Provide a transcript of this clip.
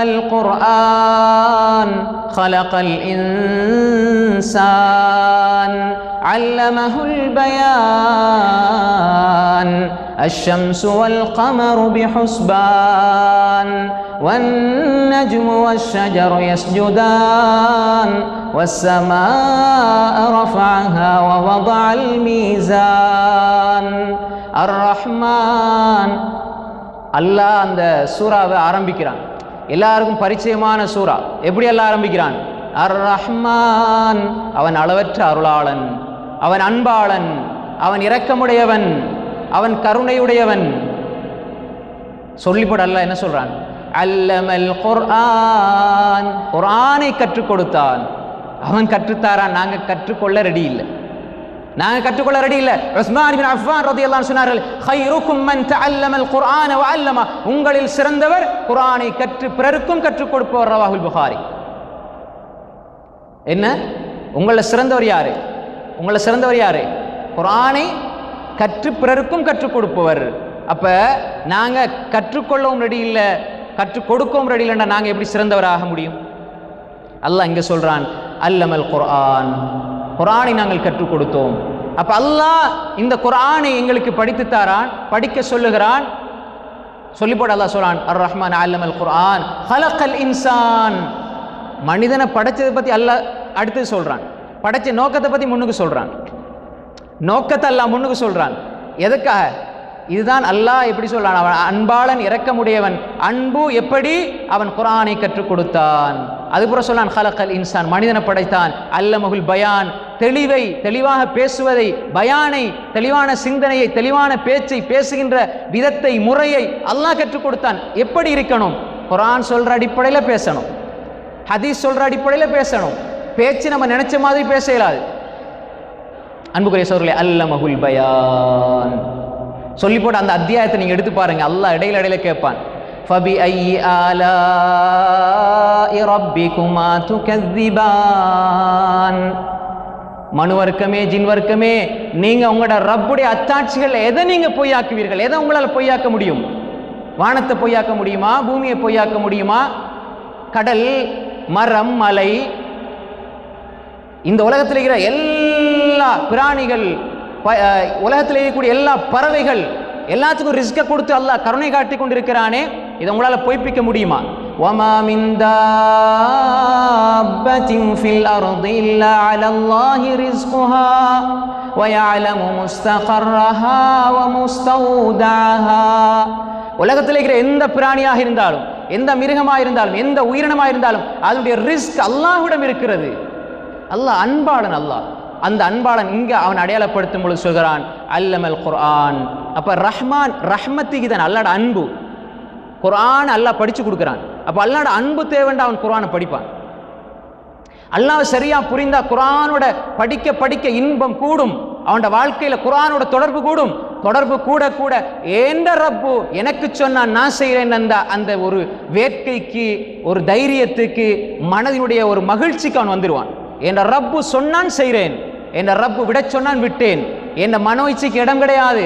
القرآن خلق الإنسان علمه البيان الشمس والقمر بحسبان والنجم والشجر يسجدان والسماء رفعها ووضع الميزان الرحمن அல்லாஹ் அந்த சூறாவை ஆரம்பிக்கிறான் எல்லாருக்கும் பரிச்சயமான சூறா. எப்படி எல்லாம் ஆரம்பிக்கிறான்? அர் ரஹ்மான் அவன் அளவற்ற அருளாளன் அவன் அன்பாளன் அவன் இரக்கமுடையவன் அவன் கருணையுடையவன். சொல்லிப்பட என்ன சொல்றான்? அல்லமல் குர்ஆன். குர்ஆனை கற்றுக் கொடுத்தான். அவன் கற்றுத்தாரான் நாங்கள் கற்றுக்கொள்ள ரெடி இல்லை. நாங்கள் கற்றுக்கொள்ள ரெடி இல்லை. உஸ்மான் பின் அஃபான் ரதி எல்லாம் சொன்னார்கள் ஹைருக்கும் மன் தஅல்லமல் குர்ஆன வ அல்லமா உங்களில் சிறந்தவர் குர்ஆனை கற்று பிறருக்கும் கற்றுக் கொடுப்பவர் ரவாஹுல் புகாரி. என்ன? உங்களில் சிறந்தவர் யாரு? உங்களில் சிறந்தவர் யாரு? குர்ஆனை கற்று பிறருக்கும் கற்றுக் கொடுப்பவர். அப்போ நாங்கள் கற்றுக்கொள்ளவும் ரெடி இல்லை கற்றுக் கொடுக்கவும் ரெடி இல்லைன்னா நாங்க எப்படி சிறந்தவராக முடியும்? அல்லாஹ் இங்கே சொல்கிறான் அல்லமல் குர்ஆன் குரானை நாங்கள் கற்றுக் கொடுத்தோம். அப்ப அல்லாஹ் இந்த குரானை எங்களுக்கு படித்து தாரான் படிக்க சொல்லுகிறான். சொல்லி போட அல்லாஹ் சொல்றான் அர் ரஹ்மான் அல்லமல் குரான் ஹலக்கல் இன்சான். மனிதனை படைச்சதை பத்தி அல்லாஹ் அடுத்து சொல்றான். படைச்ச நோக்கத்தை பத்தி முன்னுக்கு சொல்றான். நோக்கத்தை அல்லாஹ் முன்னுக்கு சொல்றான். எதுக்காக? இதுதான் அல்லாஹ் எப்படி சொல்றான்? அவன் அன்பாளன் இரக்கமுடையவன். அன்பு எப்படி? அவன் குரானை கற்றுக் கொடுத்தான். அதுபுறம் சொல்லான் ஹலக்கல் இன்சான். மனிதனை படைத்தான். அல்லமகுல் பயான். தெளிவை தெளிவாக பேசுவதை பயானை தெளிவான சிந்தனையை தெளிவான பேச்சை பேசுகின்ற விதத்தை முறையை அல்லாஹ் கற்றுக் கொடுத்தான். எப்படி இருக்கணும்? குரான் சொல்ற அடிப்படையில் பேசணும். ஹதீஸ் சொல்ற அடிப்படையில் பேசணும். பேச்சு நம்ம நினைச்ச மாதிரி பேச இயலாது. அன்புக்குரிய சோர்களே அல்ல மகுல் பயான். சொல்லி போட்டு அந்த அத்தியாயத்தை நீங்க எடுத்து பாருங்க. அல்லாஹ் இடையில இடையில கேட்பான். ஃபபி ஐ ஆலா ரப்பிக்குமா துகதிபான் மனு வர்க்கமே ஜின் வர்க்கமே நீங்க உங்களோட ரப்புடைய அத்தாட்சிகள் எதை நீங்க பொய்யாக்குவீர்கள்? எதை உங்களால் பொய்யாக்க முடியும்? வானத்தை பொய்யாக்க முடியுமா? பூமியை பொய்யாக்க முடியுமா? கடல் மரம் மலை இந்த உலகத்தில் இருக்கிற எல்லா பிராணிகள் உலகத்தில் இருக்கக்கூடிய எல்லா பறவைகள் எல்லாத்துக்கும் ரிஸ்க்கை கொடுத்து அல்லாஹ் கருணை காட்டி கொண்டிருக்கிறானே இதை உங்களால் பொய்ப்பிக்க முடியுமா? وَمَا مِن دَابَّةٍ فِي الْأَرْضِ إِلَّا عَلَى اللَّهِ رِزْقُهَا وَيَعْلَمُ مُسْتَقَرَّهَا وَمُسْتَوْدَعَهَا உலகத்தில் இருக்கிற எந்த பிராணியாக இருந்தாலும் எந்த மிருகமாக இருந்தாலும் எந்த உயிரினமாக இருந்தாலும் அதனுடைய ரிஸ்க் அல்லாஹ்விடம் இருக்கிறது அல்லாஹ் அன்பாளன் அல்லாஹ் அந்த அன்பாளன் இங்க அவன் அடையாளப்படுத்தும் பொழுது சொல்கிறான் அல்லமல் குர்ஆன் அப்ப ரஹ்மான் ரஹ்மத்துக்கு தான் அல்லாட அன்பு குரானை அல்லாஹ் படித்து கொடுக்குறான். அப்போ அல்லாட அன்பு தேவைண்டா அவன் குரானை படிப்பான். அல்லாஹ் சரியாக புரிந்தா குரானோட படிக்க படிக்க இன்பம் கூடும். அவனோட வாழ்க்கையில் குரானோட தொடர்பு கூடும். தொடர்பு கூட கூட ஏண்ட ரப்பு எனக்கு சொன்னால் நான் செய்கிறேன் அந்த அந்த ஒரு வேட்கைக்கு ஒரு தைரியத்துக்கு மனதினுடைய ஒரு மகிழ்ச்சிக்கு அவன் வந்துடுவான் என்ற ரப்பு சொன்னான் செய்கிறேன் என்ற ரப்பு விட சொன்னான் விட்டேன். என்ற மனோ இச்சைக்கு இடம் கிடையாது.